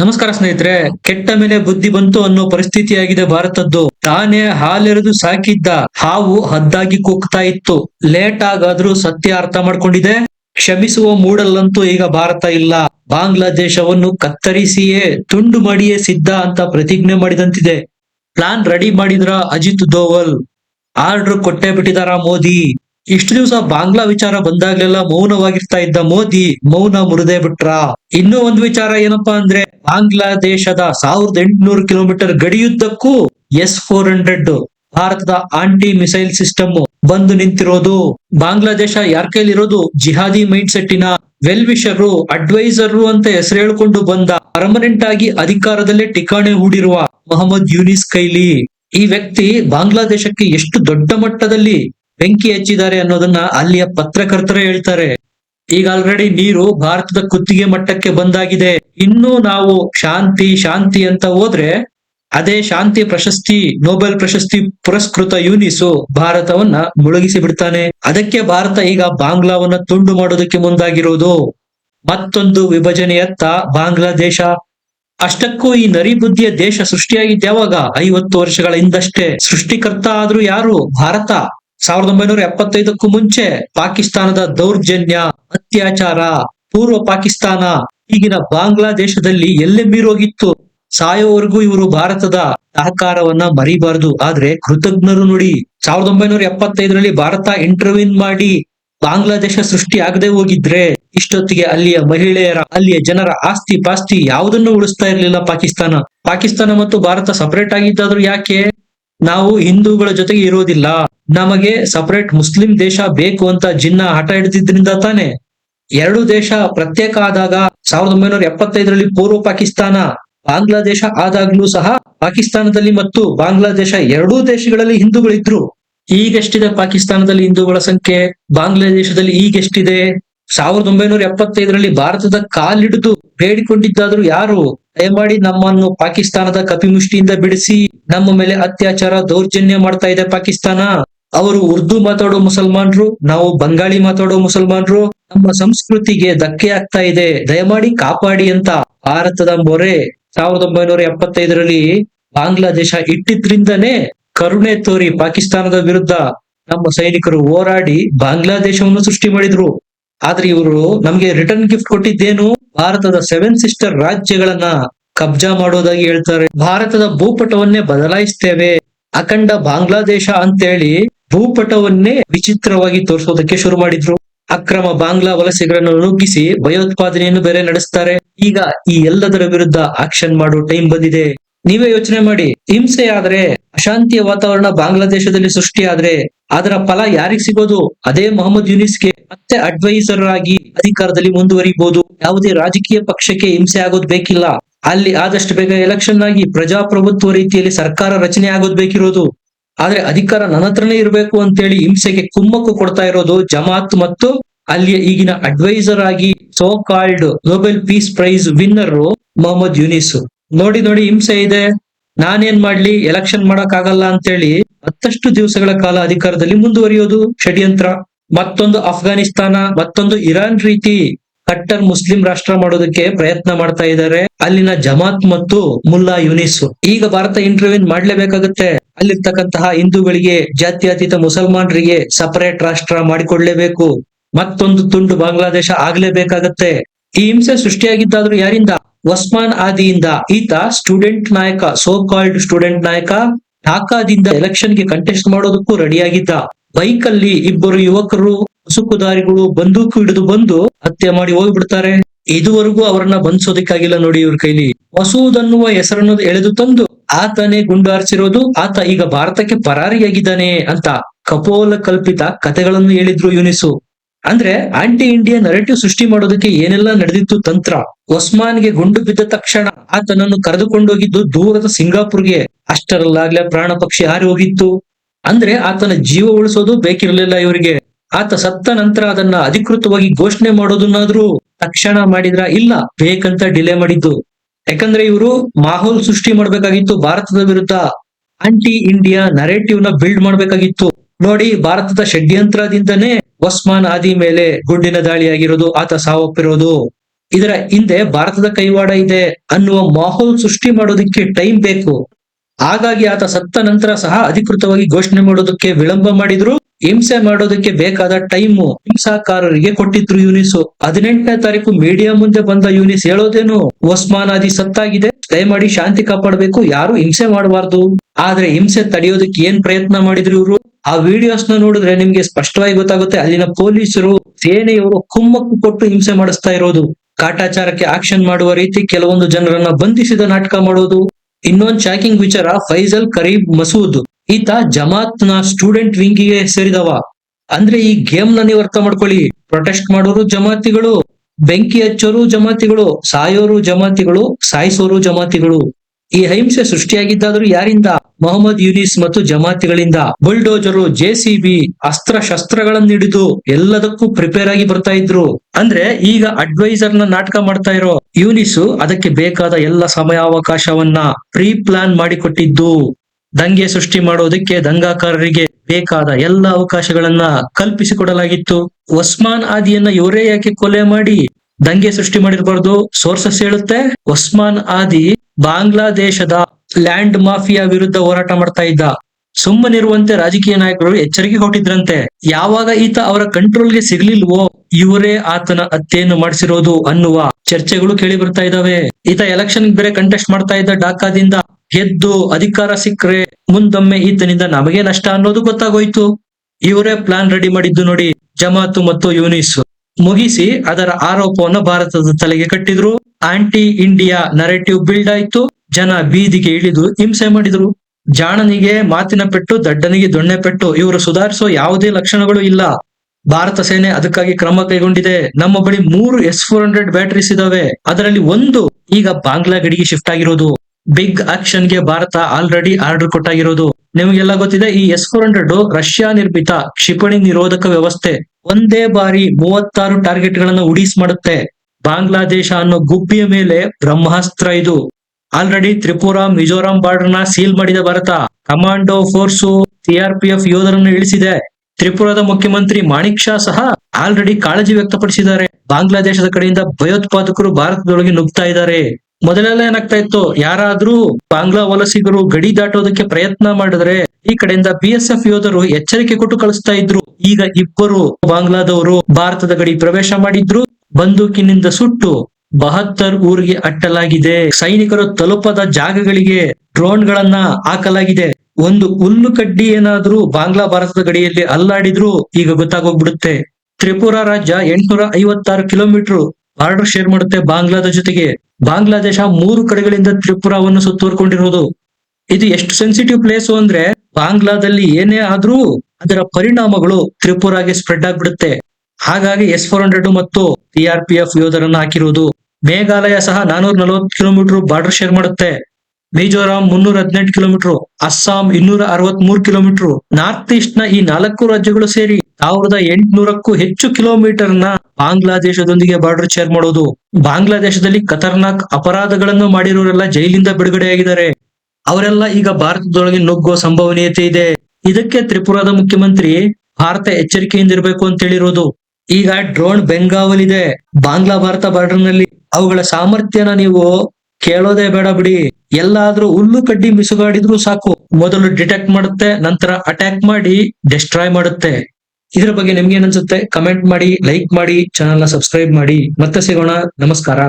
ನಮಸ್ಕಾರ ಸ್ನೇಹಿತರೆ, ಕೆಟ್ಟ ಮೇಲೆ ಬುದ್ಧಿ ಬಂತು ಅನ್ನೋ ಪರಿಸ್ಥಿತಿಯಾಗಿದೆ ಭಾರತದ್ದು. ತಾನೇ ಹಾಲೆರೆದು ಸಾಕಿದ್ದ ಹಾವು ಹದ್ದಾಗಿ ಕೂಗ್ತಾ ಇತ್ತು. ಲೇಟ್ ಆಗಾದ್ರೂ ಸತ್ಯ ಅರ್ಥ ಮಾಡ್ಕೊಂಡಿದೆ. ಕ್ಷಮಿಸುವ ಮೂಡಲ್ಲಂತೂ ಈಗ ಭಾರತ ಇಲ್ಲ. ಬಾಂಗ್ಲಾದೇಶವನ್ನು ಕತ್ತರಿಸಿಯೇ ತುಂಡು ಮಾಡಿಯೇ ಸಿದ್ಧ ಅಂತ ಪ್ರತಿಜ್ಞೆ ಮಾಡಿದಂತಿದೆ. ಪ್ಲಾನ್ ರೆಡಿ ಮಾಡಿದ್ರ ಅಜಿತ್ ದೋವಲ್? ಆರ್ಡರ್ ಕೊಟ್ಟೆ ಬಿಟ್ಟಿದಾರ ಮೋದಿ? ಇಷ್ಟು ದಿವಸ ಬಾಂಗ್ಲಾ ವಿಚಾರ ಬಂದಾಗ್ಲೆಲ್ಲ ಮೌನವಾಗಿರ್ತಾ ಇದ್ದ ಮೋದಿ ಮೌನ ಮುರಿದೇ ಬಿಟ್ರ. ಇನ್ನೂ ಒಂದು ವಿಚಾರ ಏನಪ್ಪಾ ಅಂದ್ರೆ ಬಾಂಗ್ಲಾದೇಶದ ಸಾವಿರದ ಎಂಟುನೂರು ಕಿಲೋಮೀಟರ್ ಗಡಿಯುದ್ದಕ್ಕೂ ಎಸ್ ಫೋರ್ ಹಂಡ್ರೆಡ್ ಭಾರತದ ಆಂಟಿ ಮಿಸೈಲ್ ಸಿಸ್ಟಮ್ ಬಂದು ನಿಂತಿರೋದು. ಬಾಂಗ್ಲಾದೇಶ ಯಾರ ಕೈಲಿರೋದು? ಜಿಹಾದಿ ಮೈಂಡ್ ಸೆಟ್ಟಿನ ವೆಲ್ ಅಡ್ವೈಸರು ಅಡ್ವೈಸರ್ ಅಂತ ಹೆಸರು ಹೇಳ್ಕೊಂಡು ಬಂದ ಪರ್ಮನೆಂಟ್ ಆಗಿ ಅಧಿಕಾರದಲ್ಲೇ ಠಿಕಾಣೆ ಹೂಡಿರುವ ಮೊಹಮ್ಮದ್ ಯೂನಿಸ್ ಕೈಲಿ. ಈ ವ್ಯಕ್ತಿ ಬಾಂಗ್ಲಾದೇಶಕ್ಕೆ ಎಷ್ಟು ದೊಡ್ಡ ಮಟ್ಟದಲ್ಲಿ ಬೆಂಕಿ ಹಚ್ಚಿದ್ದಾರೆ ಅನ್ನೋದನ್ನ ಅಲ್ಲಿಯ ಪತ್ರಕರ್ತರೇ ಹೇಳ್ತಾರೆ. ಈಗ ಆಲ್ರೆಡಿ ನೀರು ಭಾರತದ ಕುತ್ತಿಗೆ ಮಟ್ಟಕ್ಕೆ ಬಂದಾಗಿದೆ. ಇನ್ನು ನಾವು ಶಾಂತಿ ಶಾಂತಿ ಅಂತ ಹೋದ್ರೆ ಅದೇ ಶಾಂತಿ ಪ್ರಶಸ್ತಿ, ನೊಬೆಲ್ ಪ್ರಶಸ್ತಿ ಪುರಸ್ಕೃತ ಯೂನಿಸು ಭಾರತವನ್ನ ಮುಳುಗಿಸಿ ಬಿಡ್ತಾನೆ. ಅದಕ್ಕೆ ಭಾರತ ಈಗ ಬಾಂಗ್ಲಾವನ್ನ ತುಂಡು ಮಾಡೋದಕ್ಕೆ ಮುಂದಾಗಿರೋದು. ಮತ್ತೊಂದು ವಿಭಜನೆಯತ್ತ ಬಾಂಗ್ಲಾದೇಶ. ಅಷ್ಟಕ್ಕೂ ಈ ನರಿ ಬುದ್ಧಿಯ ದೇಶ ಸೃಷ್ಟಿಯಾಗಿದ್ದ ಯಾವಾಗ ಐವತ್ತು ವರ್ಷಗಳ ಹಿಂದಷ್ಟೇ. ಸೃಷ್ಟಿಕರ್ತ ಆದ್ರೂ ಯಾರು? ಭಾರತ. ಸಾವಿರದ ಒಂಬೈನೂರ ಎಪ್ಪತ್ತೈದಕ್ಕೂ ಮುಂಚೆ ಪಾಕಿಸ್ತಾನದ ದೌರ್ಜನ್ಯ, ಅತ್ಯಾಚಾರ, ಪೂರ್ವ ಪಾಕಿಸ್ತಾನ, ಈಗಿನ ಬಾಂಗ್ಲಾದೇಶದಲ್ಲಿ ಎಲ್ಲೆ ಮೀರೋಗಿತ್ತು? ಸಾಯೋವರೆಗೂ ಇವರು ಭಾರತದ ಸಹಕಾರವನ್ನ ಮರಿಬಾರದು. ಆದ್ರೆ ಕೃತಜ್ಞರು ನೋಡಿ, ಸಾವಿರದ ಒಂಬೈನೂರ ಎಪ್ಪತ್ತೈದರಲ್ಲಿ ಭಾರತ ಇಂಟರ್ವ್ಯೂನ್ ಮಾಡಿ ಬಾಂಗ್ಲಾದೇಶ ಸೃಷ್ಟಿ ಆಗದೆ ಹೋಗಿದ್ರೆ ಇಷ್ಟೊತ್ತಿಗೆ ಅಲ್ಲಿಯ ಮಹಿಳೆಯರ, ಅಲ್ಲಿಯ ಜನರ ಆಸ್ತಿ ಪಾಸ್ತಿ ಯಾವುದನ್ನು ಉಳಿಸ್ತಾ ಇರಲಿಲ್ಲ ಪಾಕಿಸ್ತಾನ? ಪಾಕಿಸ್ತಾನ ಮತ್ತು ಭಾರತ ಸಪರೇಟ್ ಆಗಿದ್ದಾದ್ರೂ ಯಾಕೆ? ನಾವು ಹಿಂದೂಗಳ ಜೊತೆಗೆ ಇರೋದಿಲ್ಲ. ನಮಗೆ ಸಪರೇಟ್ ಮುಸ್ಲಿಂ ದೇಶ ಬೇಕು ಅಂತ ಜಿನ್ನ ಹಠ ಹಿಡಿದಿದ್ರಿಂದ ತಾನೆ. ಎರಡು ದೇಶ ಪ್ರತ್ಯೇಕ ಆದಾಗ ಸಾವಿರದ ಒಂಬೈನೂರ ಎಪ್ಪತ್ತೈದರಲ್ಲಿ ಪೂರ್ವ ಪಾಕಿಸ್ತಾನ, ಬಾಂಗ್ಲಾದೇಶ ಆದಾಗ್ಲೂ ಸಹ ಪಾಕಿಸ್ತಾನದಲ್ಲಿ ಮತ್ತು ಬಾಂಗ್ಲಾದೇಶ ಎರಡೂ ದೇಶಗಳಲ್ಲಿ ಹಿಂದೂಗಳಿದ್ರು. ಈಗೆಷ್ಟಿದೆ ಪಾಕಿಸ್ತಾನದಲ್ಲಿ ಹಿಂದೂಗಳ ಸಂಖ್ಯೆ? ಬಾಂಗ್ಲಾದೇಶದಲ್ಲಿ ಈಗೆಷ್ಟಿದೆ? ಸಾವಿರದ ಒಂಬೈನೂರ ಎಪ್ಪತ್ತೈದರಲ್ಲಿ ಭಾರತದ ಕಾಲಿಡಿದು ಬೇಡಿಕೊಂಡಿದ್ದಾದ್ರೂ ಯಾರು? ದಯಮಾಡಿ ನಮ್ಮನ್ನು ಪಾಕಿಸ್ತಾನದ ಕಪಿಮುಷ್ಟಿಯಿಂದ ಬಿಡಿಸಿ. ನಮ್ಮ ಮೇಲೆ ಅತ್ಯಾಚಾರ, ದೌರ್ಜನ್ಯ ಮಾಡ್ತಾ ಇದೆ ಪಾಕಿಸ್ತಾನ. ಅವರು ಉರ್ದು ಮಾತಾಡೋ ಮುಸಲ್ಮಾನ್ರು, ನಾವು ಬಂಗಾಳಿ ಮಾತಾಡೋ ಮುಸಲ್ಮಾನ್ರು, ನಮ್ಮ ಸಂಸ್ಕೃತಿಗೆ ಧಕ್ಕೆ ಆಗ್ತಾ ಇದೆ. ದಯಮಾಡಿ ಕಾಪಾಡಿ ಅಂತ ಭಾರತದ ಮೊರೆ ಸಾವಿರದ ಒಂಬೈನೂರ ಎಪ್ಪತ್ತೈದರಲ್ಲಿ ಬಾಂಗ್ಲಾದೇಶ ಇಟ್ಟಿದ್ರಿಂದನೇ ಕರುಣೆ ತೋರಿ ಪಾಕಿಸ್ತಾನದ ವಿರುದ್ಧ ನಮ್ಮ ಸೈನಿಕರು ಹೋರಾಡಿ ಬಾಂಗ್ಲಾದೇಶವನ್ನು ಸೃಷ್ಟಿ ಮಾಡಿದ್ರು. ಆದ್ರೆ ಇವರು ನಮ್ಗೆ ರಿಟರ್ನ್ ಗಿಫ್ಟ್ ಕೊಟ್ಟಿದ್ದೇನು? ಭಾರತದ ಸೆವೆನ್ ಸಿಸ್ಟರ್ ರಾಜ್ಯಗಳನ್ನ ಕಬ್ಜಾ ಮಾಡೋದಾಗಿ ಹೇಳ್ತಾರೆ. ಭಾರತದ ಭೂಪಟವನ್ನೇ ಬದಲಾಯಿಸ್ತೇವೆ. ಅಖಂಡ ಬಾಂಗ್ಲಾದೇಶ ಅಂತೇಳಿ ಭೂಪಟವನ್ನೇ ವಿಚಿತ್ರವಾಗಿ ತೋರಿಸೋದಕ್ಕೆ ಶುರು ಮಾಡಿದ್ರು. ಅಕ್ರಮ ಬಾಂಗ್ಲಾ ವಲಸೆಗಳನ್ನು ನುಗ್ಗಿಸಿ ಭಯೋತ್ಪಾದನೆಯನ್ನು ಬೇರೆ ನಡೆಸ್ತಾರೆ. ಈಗ ಈ ಎಲ್ಲದರ ವಿರುದ್ಧ ಆಕ್ಷನ್ ಮಾಡೋ ಟೈಮ್ ಬಂದಿದೆ. ನೀವೇ ಯೋಚನೆ ಮಾಡಿ. ಹಿಂಸೆ ಆದ್ರೆ ಅಶಾಂತಿಯ ವಾತಾವರಣ ಬಾಂಗ್ಲಾದೇಶದಲ್ಲಿ ಸೃಷ್ಟಿಯಾದ್ರೆ, ಅದರ ಫಲ ಯಾರಿಗ್ ಸಿಗೋದು? ಅದೇ ಮೊಹಮ್ಮದ್ ಯೂನಿಸ್ಗೆ. ಮತ್ತೆ ಅಡ್ವೈಸರ್ ಆಗಿ ಅಧಿಕಾರದಲ್ಲಿ ಮುಂದುವರಿಬಹುದು ಯಾವುದೇ ರಾಜಕೀಯ ಪಕ್ಷಕ್ಕೆ ಹಿಂಸೆ ಆಗೋದು ಬೇಕಿಲ್ಲ. ಅಲ್ಲಿ ಆದಷ್ಟು ಬೇಗ ಎಲೆಕ್ಷನ್ ಆಗಿ ಪ್ರಜಾಪ್ರಭುತ್ವ ರೀತಿಯಲ್ಲಿ ಸರ್ಕಾರ ರಚನೆ ಆಗೋದ್ ಬೇಕಿರೋದು. ಆದ್ರೆ ಅಧಿಕಾರ ನನ್ನ ಹತ್ರನೇ ಇರಬೇಕು ಅಂತೇಳಿ ಹಿಂಸೆಗೆ ಕುಮ್ಮಕ್ಕು ಕೊಡ್ತಾ ಇರೋದು ಜಮಾತ್ ಮತ್ತು ಅಲ್ಲಿಯ ಈಗಿನ ಅಡ್ವೈಸರ್ ಆಗಿ so called global peace prize winner Mohammad Yunus. ನೋಡಿ ನೋಡಿ ಹಿಂಸೆ ಇದೆ. ನಾನೇನ್ ಮಾಡ್ಲಿ? ಎಲೆಕ್ಷನ್ ಮಾಡಕ್ ಆಗಲ್ಲ ಅಂತೇಳಿ ಮತ್ತಷ್ಟು ದಿವಸಗಳ ಕಾಲ ಅಧಿಕಾರದಲ್ಲಿ ಮುಂದುವರಿಯೋದು ಷಡ್ಯಂತ್ರ. ಮತ್ತೊಂದು ಅಫ್ಘಾನಿಸ್ತಾನ ಮತ್ತೊಂದು ಇರಾನ್ ರೀತಿ ಕಟ್ಟರ್ ಮುಸ್ಲಿಂ ರಾಷ್ಟ್ರ ಮಾಡೋದಕ್ಕೆ ಪ್ರಯತ್ನ ಮಾಡ್ತಾ ಇದ್ದಾರೆ. ಅಲ್ಲಿನ ಜಮಾತ್ ಮತ್ತು ಮುಲ್ಲಾ ಯುನಿಸ್. ಈಗ ಭಾರತ ಇಂಟರ್ವ್ಯೂನ್ ಮಾಡಲೇಬೇಕಾಗುತ್ತೆ. ಅಲ್ಲಿರ್ತಕ್ಕಂತಹ ಹಿಂದೂಗಳಿಗೆ, ಜಾತ್ಯತೀತ ಮುಸಲ್ಮಾನರಿಗೆ ಸಪರೇಟ್ ರಾಷ್ಟ್ರ ಮಾಡಿಕೊಡ್ಲೇಬೇಕು. ಮತ್ತೊಂದು ತುಂಡು ಬಾಂಗ್ಲಾದೇಶ ಆಗ್ಲೇಬೇಕಾಗತ್ತೆ. ಈ ಹಿಂಸೆ ಸೃಷ್ಟಿಯಾಗಿದ್ದಾದ್ರೂ ಯಾರಿಂದ? ಒಸ್ಮಾನ್ ಆದಿಯಿಂದ. ಈತ ಸ್ಟೂಡೆಂಟ್ ನಾಯಕ ಸೋ ಕಾಲ್ಡ್ ಸ್ಟೂಡೆಂಟ್ ನಾಯಕ, ಢಾಕಾದಿಂದ ಎಲೆಕ್ಷನ್ಗೆ ಕಂಟೆಸ್ಟ್ ಮಾಡೋದಕ್ಕೂ ರೆಡಿಯಾಗಿದ್ದ ಬೈಕ್ ಅಲ್ಲಿ ಇಬ್ಬರು ಯುವಕರು ಮುಸುಕುದಾರಿಗಳು ಬಂದೂಕು ಹಿಡಿದು ಬಂದು ಹತ್ಯೆ ಮಾಡಿ ಹೋಗ್ಬಿಡ್ತಾರೆ. ಇದುವರೆಗೂ ಅವರನ್ನ ಬಂಧಿಸೋದಕ್ಕಾಗಿಲ್ಲ ನೋಡಿ ಇವ್ರ ಕೈಲಿ. ವಸೂದನ್ನುವ ಹೆಸರನ್ನು ಎಳೆದು ತಂದು ಆತನೇ ಗುಂಡು ಹಾರಿಸಿರೋದು ಆತ ಈಗ ಭಾರತಕ್ಕೆ ಪರಾರಿಯಾಗಿದ್ದಾನೆ ಅಂತ ಕಪೋಲ ಕಲ್ಪಿತ ಕಥೆಗಳನ್ನು ಹೇಳಿದ್ರು ಯುನಿಸು. ಅಂದ್ರೆ ಆಂಟಿ ಇಂಡಿಯಾ ನರೇಟಿವ್ ಸೃಷ್ಟಿ ಮಾಡೋದಕ್ಕೆ ಏನೆಲ್ಲ ನಡೆದಿತ್ತು ತಂತ್ರ? ಒಸ್ಮಾನ್ಗೆ ಗುಂಡು ಬಿದ್ದ ತಕ್ಷಣ ಆತನನ್ನು ಕರೆದುಕೊಂಡೋಗಿದ್ದು ದೂರದ ಸಿಂಗಾಪುರ್ಗೆ. ಅಷ್ಟರಲ್ಲಾಗ್ಲೇ ಪ್ರಾಣ ಪಕ್ಷಿ ಹಾರಿ ಹೋಗಿತ್ತು. ಅಂದ್ರೆ ಆತನ ಜೀವ ಉಳಿಸೋದು ಬೇಕಿರಲಿಲ್ಲ ಇವರಿಗೆ. ಆತ ಸತ್ತ ನಂತರ ಅದನ್ನ ಅಧಿಕೃತವಾಗಿ ಘೋಷಣೆ ಮಾಡೋದನ್ನಾದ್ರೂ ತಕ್ಷಣ ಮಾಡಿದ್ರ? ಇಲ್ಲ. ಬೇಕಂತ ಡಿಲೇ ಮಾಡಿದ್ದು. ಯಾಕಂದ್ರೆ ಇವರು ಮಾಹೋಲ್ ಸೃಷ್ಟಿ ಮಾಡ್ಬೇಕಾಗಿತ್ತು, ಭಾರತದ ವಿರುದ್ಧ. ಆಂಟಿ ಇಂಡಿಯಾ ನರೇಟಿವ್ನ ಬಿಲ್ಡ್ ಮಾಡ್ಬೇಕಾಗಿತ್ತು. ನೋಡಿ, ಭಾರತದ ಷಡ್ಯಂತ್ರದಿಂದನೇ ಒಸ್ಮಾನ್ ಆದಿ ಮೇಲೆ ಗುಂಡಿನ ದಾಳಿಯಾಗಿರೋದು, ಆತ ಸಾವಪ್ಪಿರೋದು. ಇದರ ಹಿಂದೆ ಭಾರತದ ಕೈವಾಡ ಇದೆ ಅನ್ನುವ ಮಾಹೋಲ್ ಸೃಷ್ಟಿ ಮಾಡೋದಕ್ಕೆ ಟೈಮ್ ಬೇಕು. ಹಾಗಾಗಿ ಆತ ಸತ್ತ ನಂತರ ಸಹ ಅಧಿಕೃತವಾಗಿ ಘೋಷಣೆ ಮಾಡೋದಕ್ಕೆ ವಿಳಂಬ ಮಾಡಿದ್ರು. ಹಿಂಸೆ ಮಾಡೋದಕ್ಕೆ ಬೇಕಾದ ಟೈಮು ಹಿಂಸಾಕಾರರಿಗೆ ಕೊಟ್ಟಿದ್ರು ಯೂನಿಸ್. ಹದಿನೆಂಟನೇ ತಾರೀಕು ಮೀಡಿಯಾ ಮುಂದೆ ಬಂದ ಯೂನಿಸ್ ಹೇಳೋದೇನು? ಒಸ್ಮಾನ್ ಆದಿ ಸತ್ತಾಗಿದೆ. ದಯಮಾಡಿ ಶಾಂತಿ ಕಾಪಾಡಬೇಕು. ಯಾರು ಹಿಂಸೆ ಮಾಡಬಾರ್ದು. ಆದ್ರೆ ಹಿಂಸೆ ತಡೆಯೋದಕ್ಕೆ ಏನ್ ಪ್ರಯತ್ನ ಮಾಡಿದ್ರು ಇವರು? ಆ ವಿಡಿಯೋಸ್ನ ನೋಡಿದ್ರೆ ನಿಮ್ಗೆ ಸ್ಪಷ್ಟವಾಗಿ ಗೊತ್ತಾಗುತ್ತೆ. ಅಲ್ಲಿನ ಪೊಲೀಸರು ಸೇನೆಯವರು ಕುಮ್ಮಕ್ಕು ಕೊಟ್ಟು ಹಿಂಸೆ ಮಾಡಿಸ್ತಾ ಇರೋದು. ಕಾಟಾಚಾರಕ್ಕೆ ಆಕ್ಷನ್ ಮಾಡುವ ರೀತಿ ಕೆಲವೊಂದು ಜನರನ್ನ ಬಂಧಿಸಿದ ನಾಟಕ ಮಾಡೋದು. ಇನ್ನೊಂದ್ ಶಾಕಿಂಗ್ ವಿಚಾರ ಫೈಜಲ್ ಕರೀಬ್ ಮಸೂದ್. ಈತ ಜಮಾತ್ನ ಸ್ಟೂಡೆಂಟ್ ವಿಂಗಿಗೆ ಸೇರಿದವ. ಅಂದ್ರೆ ಈ ಗೇಮ್ನ ನೀವು ಅರ್ಥ ಮಾಡ್ಕೊಳ್ಳಿ. ಪ್ರೊಟೆಸ್ಟ್ ಮಾಡೋರು ಜಮಾತಿಗಳು, ಬೆಂಕಿ ಹಚ್ಚೋರು ಜಮಾತಿಗಳು, ಸಾಯೋರು ಜಮಾತಿಗಳು, ಸಾಯಿಸೋರು ಜಮಾತಿಗಳು. ಈ ಅಹಿಂಸೆ ಸೃಷ್ಟಿಯಾಗಿದ್ದಾದ್ರೂ ಯಾರಿಂದ? ಮೊಹಮ್ಮದ್ ಯೂನಿಸ್ ಮತ್ತು ಜಮಾತಿಗಳಿಂದ ಬುಲ್ಡೋಜರು ಜೆಸಿಬಿ ಅಸ್ತ್ರ ಶಸ್ತ್ರಗಳನ್ನು ಹಿಡಿದು ಎಲ್ಲದಕ್ಕೂ ಪ್ರಿಪೇರ್ ಆಗಿ ಬರ್ತಾ ಇದ್ರು. ಅಂದ್ರೆ ಈಗ ಅಡ್ವೈಸರ್ನ ನಾಟಕ ಮಾಡ್ತಾ ಇರೋ ಯೂನಿಸ್ ಅದಕ್ಕೆ ಬೇಕಾದ ಎಲ್ಲ ಸಮಯಾವಕಾಶವನ್ನ ಪ್ರೀ ಪ್ಲಾನ್ ಮಾಡಿಕೊಟ್ಟಿದ್ದು. ದಂಗೆ ಸೃಷ್ಟಿ ಮಾಡೋದಕ್ಕೆ ದಂಗಾಕಾರರಿಗೆ ಬೇಕಾದ ಎಲ್ಲ ಅವಕಾಶಗಳನ್ನ ಕಲ್ಪಿಸಿಕೊಡಲಾಗಿತ್ತು. ಒಸ್ಮಾನ್ ಆದಿಯನ್ನ ಇವರೇ ಯಾಕೆ ಕೊಲೆ ಮಾಡಿ ದಂಗೆ ಸೃಷ್ಟಿ ಮಾಡಿರಬಾರ್ದು? ಸೋರ್ಸಸ್ ಹೇಳುತ್ತೆ, ಒಸ್ಮಾನ್ ಆದಿ ಬಾಂಗ್ಲಾದೇಶದ ಲ್ಯಾಂಡ್ ಮಾಫಿಯಾ ವಿರುದ್ಧ ಹೋರಾಟ ಮಾಡ್ತಾ ಇದ್ದ ಸುಮ್ಮನಿರುವಂತೆ ರಾಜಕೀಯ ನಾಯಕರು ಎಚ್ಚರಿಕೆ ಕೊಟ್ಟಿದ್ರಂತೆ. ಯಾವಾಗ ಈತ ಅವರ ಕಂಟ್ರೋಲ್ಗೆ ಸಿಗ್ಲಿಲ್ವೋ, ಇವರೇ ಆತನ ಹತ್ಯೆಯನ್ನು ಮಾಡಿಸಿರೋದು ಅನ್ನುವ ಚರ್ಚೆಗಳು ಕೇಳಿ ಬರ್ತಾ ಇದಾವೆ ಈತ ಎಲೆಕ್ಷನ್ ಬೇರೆ ಕಂಟೆಸ್ಟ್ ಮಾಡ್ತಾ ಇದ್ದ ಡಾಕಾದಿಂದ ಗೆದ್ದು ಅಧಿಕಾರ ಸಿಕ್ಕರೆ ಮುಂದೊಮ್ಮೆ ಈತನಿಂದ ನಮಗೆ ನಷ್ಟ ಅನ್ನೋದು ಗೊತ್ತಾಗೋಯ್ತು. ಇವರೇ ಪ್ಲಾನ್ ರೆಡಿ ಮಾಡಿದ್ದು ನೋಡಿ ಜಮಾತು ಮತ್ತು ಯೂನಿಸ್. ಮುಗಿಸಿ ಅದರ ಆರೋಪವನ್ನು ಭಾರತದ ತಲೆಗೆ ಕಟ್ಟಿದ್ರು. ಆಂಟಿ ಇಂಡಿಯಾ ನರೇಟಿವ್ ಬಿಲ್ಡ್ ಆಯ್ತು. ಜನ ಬೀದಿಗೆ ಇಳಿದು ಹಿಂಸೆ ಮಾಡಿದ್ರು. ಜಾಣನಿಗೆ ಮಾತಿನ ಪೆಟ್ಟು, ದಡ್ಡನಿಗೆ ದೊಣ್ಣೆ ಪೆಟ್ಟು, ಇವರು ಸುಧಾರಿಸೋ ಯಾವುದೇ ಲಕ್ಷಣಗಳು ಇಲ್ಲ. ಭಾರತ ಸೇನೆ ಅದಕ್ಕಾಗಿ ಕ್ರಮ ಕೈಗೊಂಡಿದೆ. ನಮ್ಮ ಬಳಿ ಮೂರು ಎಸ್ ಫೋರ್ ಹಂಡ್ರೆಡ್ ಬ್ಯಾಟರೀಸ್ ಇದಾವೆ. ಅದರಲ್ಲಿ ಒಂದು ಈಗ ಬಾಂಗ್ಲಾ ಗಡಿಗೆ ಶಿಫ್ಟ್ ಆಗಿರೋದು. ಬಿಗ್ ಆಕ್ಷನ್ಗೆ ಭಾರತ ಆಲ್ರೆಡಿ ಆರ್ಡರ್ ಕೊಟ್ಟಾಗಿರೋದು. ನಿಮಗೆಲ್ಲ ಗೊತ್ತಿದೆ, ಈ ಎಸ್ ಫೋರ್ ಹಂಡ್ರೆಡ್ ರಷ್ಯಾ ನಿರ್ಮಿತ ಕ್ಷಿಪಣಿ ನಿರೋಧಕ ವ್ಯವಸ್ಥೆ ಒಂದೇ ಬಾರಿ ಮೂವತ್ತಾರು ಟಾರ್ಗೆಟ್ ಗಳನ್ನ ಉಡೀಸ್ ಮಾಡುತ್ತೆ. ಬಾಂಗ್ಲಾದೇಶ ಅನ್ನೋ ಗುಬ್ಬಿಯ ಮೇಲೆ ಬ್ರಹ್ಮಾಸ್ತ್ರ ಇದು. ಆಲ್ರೆಡಿ ತ್ರಿಪುರಾ, ಮಿಜೋರಾಂ ಬಾರ್ಡರ್ನ ಸೀಲ್ ಮಾಡಿದ ಭಾರತ. ಕಮಾಂಡೋ ಫೋರ್ಸು ಎಫ್ ಯೋಧರನ್ನು ಇಳಿಸಿದೆ. ತ್ರಿಪುರಾದ ಮುಖ್ಯಮಂತ್ರಿ ಮಾಣಿಕ್ ಶಾ ಸಹ ಆಲ್ರೆಡಿ ಕಾಳಜಿ ವ್ಯಕ್ತಪಡಿಸಿದ್ದಾರೆ. ಬಾಂಗ್ಲಾದೇಶದ ಕಡೆಯಿಂದ ಭಯೋತ್ಪಾದಕರು ಭಾರತದೊಳಗೆ ನುಗ್ತಾ ಇದ್ದಾರೆ. ಮೊದಲೆಲ್ಲ ಏನಾಗ್ತಾ ಇತ್ತು? ಯಾರಾದ್ರೂ ಬಾಂಗ್ಲಾ ವಲಸಿಗರು ಗಡಿ ದಾಟೋದಕ್ಕೆ ಪ್ರಯತ್ನ ಮಾಡಿದ್ರೆ ಈ ಕಡೆಯಿಂದ ಬಿ ಎಸ್ ಎಫ್ ಯೋಧರು ಎಚ್ಚರಿಕೆ ಕೊಟ್ಟು ಕಳಿಸ್ತಾ ಇದ್ರು. ಈಗ ಇಬ್ಬರು ಬಾಂಗ್ಲಾದವರು ಭಾರತದ ಗಡಿ ಪ್ರವೇಶ ಮಾಡಿದ್ರು. ಬಂದೂಕಿನಿಂದ ಸುಟ್ಟು ಬಹತ್ತರ್ ಊರಿಗೆ ಅಟ್ಟಲಾಗಿದೆ. ಸೈನಿಕರು ತಲುಪದ ಜಾಗಗಳಿಗೆ ಡ್ರೋನ್ ಗಳನ್ನ ಹಾಕಲಾಗಿದೆ. ಒಂದು ಹುಲ್ಲು ಕಡ್ಡಿ ಏನಾದ್ರೂ ಬಾಂಗ್ಲಾ ಭಾರತದ ಗಡಿಯಲ್ಲಿ ಅಲ್ಲಾಡಿದ್ರು, ಈಗ ಗೊತ್ತಾಗೋಗ್ಬಿಡುತ್ತೆ. ತ್ರಿಪುರಾ ರಾಜ್ಯ ಎಂಟುನೂರ ಐವತ್ತಾರು ಕಿಲೋಮೀಟರ್ ಬಾರ್ಡರ್ ಶೇರ್ ಮಾಡುತ್ತೆ ಬಾಂಗ್ಲಾದ ಜೊತೆಗೆ. ಬಾಂಗ್ಲಾದೇಶ ಮೂರು ಕಡೆಗಳಿಂದ ತ್ರಿಪುರಾವನ್ನು ಸುತ್ತುವರ್ಕೊಂಡಿರೋದು ಇದು ಎಷ್ಟು ಸೆನ್ಸಿಟಿವ್ ಪ್ಲೇಸ್ ಅಂದ್ರೆ ಬಾಂಗ್ಲಾದಲ್ಲಿ ಏನೇ ಆದ್ರೂ ಅದರ ಪರಿಣಾಮಗಳು ತ್ರಿಪುರಾಗೆ ಸ್ಪ್ರೆಡ್ ಆಗ್ಬಿಡುತ್ತೆ. ಹಾಗಾಗಿ ಎಸ್ ಫೋರ್ ಹಂಡ್ರೆಡ್ ಮತ್ತು ಸಿಆರ್ಪಿಎಫ್ ಯೋಧರನ್ನ ಹಾಕಿರುವುದು ಮೇಘಾಲಯ ಸಹ ನಾನೂರ ನಲವತ್ತು ಕಿಲೋಮೀಟರ್ ಬಾರ್ಡರ್ ಶೇರ್ ಮಾಡುತ್ತೆ. ಮಿಜೋರಾಂ ಮುನ್ನೂರ ಹದಿನೆಂಟು ಕಿಲೋಮೀಟರ್, ಅಸ್ಸಾಂ ಇನ್ನೂರ ಅರವತ್ ಮೂರು ಕಿಲೋಮೀಟರ್, ನಾರ್ತ್ ಈಸ್ಟ್ನ ಈ ನಾಲ್ಕು ರಾಜ್ಯಗಳು ಸೇರಿ ಸಾವಿರದ ಎಂಟುನೂರಕ್ಕೂ ಹೆಚ್ಚು ಕಿಲೋಮೀಟರ್ನ ಬಾಂಗ್ಲಾದೇಶದೊಂದಿಗೆ ಬಾರ್ಡರ್ ಶೇರ್ ಮಾಡೋದು. ಬಾಂಗ್ಲಾದೇಶದಲ್ಲಿ ಖತರ್ನಾಕ್ ಅಪರಾಧಗಳನ್ನು ಮಾಡಿರೋರೆಲ್ಲ ಜೈಲಿಂದ ಬಿಡುಗಡೆಯಾಗಿದ್ದಾರೆ. ಅವರೆಲ್ಲ ಈಗ ಭಾರತದೊಳಗೆ ನುಗ್ಗುವ ಸಂಭವನೀಯತೆ ಇದೆ. ಇದಕ್ಕೆ ತ್ರಿಪುರಾದ ಮುಖ್ಯಮಂತ್ರಿ ಭಾರತ ಎಚ್ಚರಿಕೆಯಿಂದ ಇರಬೇಕು ಅಂತ ಹೇಳಿರೋದು. ಈಗ ಡ್ರೋನ್ ಬೆಂಗಾವಲಿದೆ. ಬಾಂಗ್ಲಾ ಭಾರತ ಬಾರ್ಡರ್ನಲ್ಲಿ ಅವುಗಳ ಸಾಮರ್ಥ್ಯನ ನೀವು ಕೇಳೋದೇ ಬೇಡ ಬಿಡಿ. ಎಲ್ಲಾದ್ರೂ ಹುಲ್ಲು ಕಡ್ಡಿ ಮಿಸುಗಾಡಿದ್ರು ಸಾಕು. ಮೊದಲು ಡಿಟೆಕ್ಟ್ ಮಾಡುತ್ತೆ, ನಂತರ ಅಟ್ಯಾಕ್ ಮಾಡಿ, ಡಿಸ್ಟ್ರಾಯ್ ಮಾಡುತ್ತೆ. ಇದ್ರ ಬಗ್ಗೆ ನಿಮ್ಗೆ ಅನ್ಸುತ್ತೆ? ಕಮೆಂಟ್ ಮಾಡಿ, ಲೈಕ್ ಮಾಡಿ ಚಾನಲ್ನ ಸಬ್ಸ್ಕ್ರೈಬ್ ಮಾಡಿ. ಮತ್ತೆ ಸಿಗೋಣ. ನಮಸ್ಕಾರ.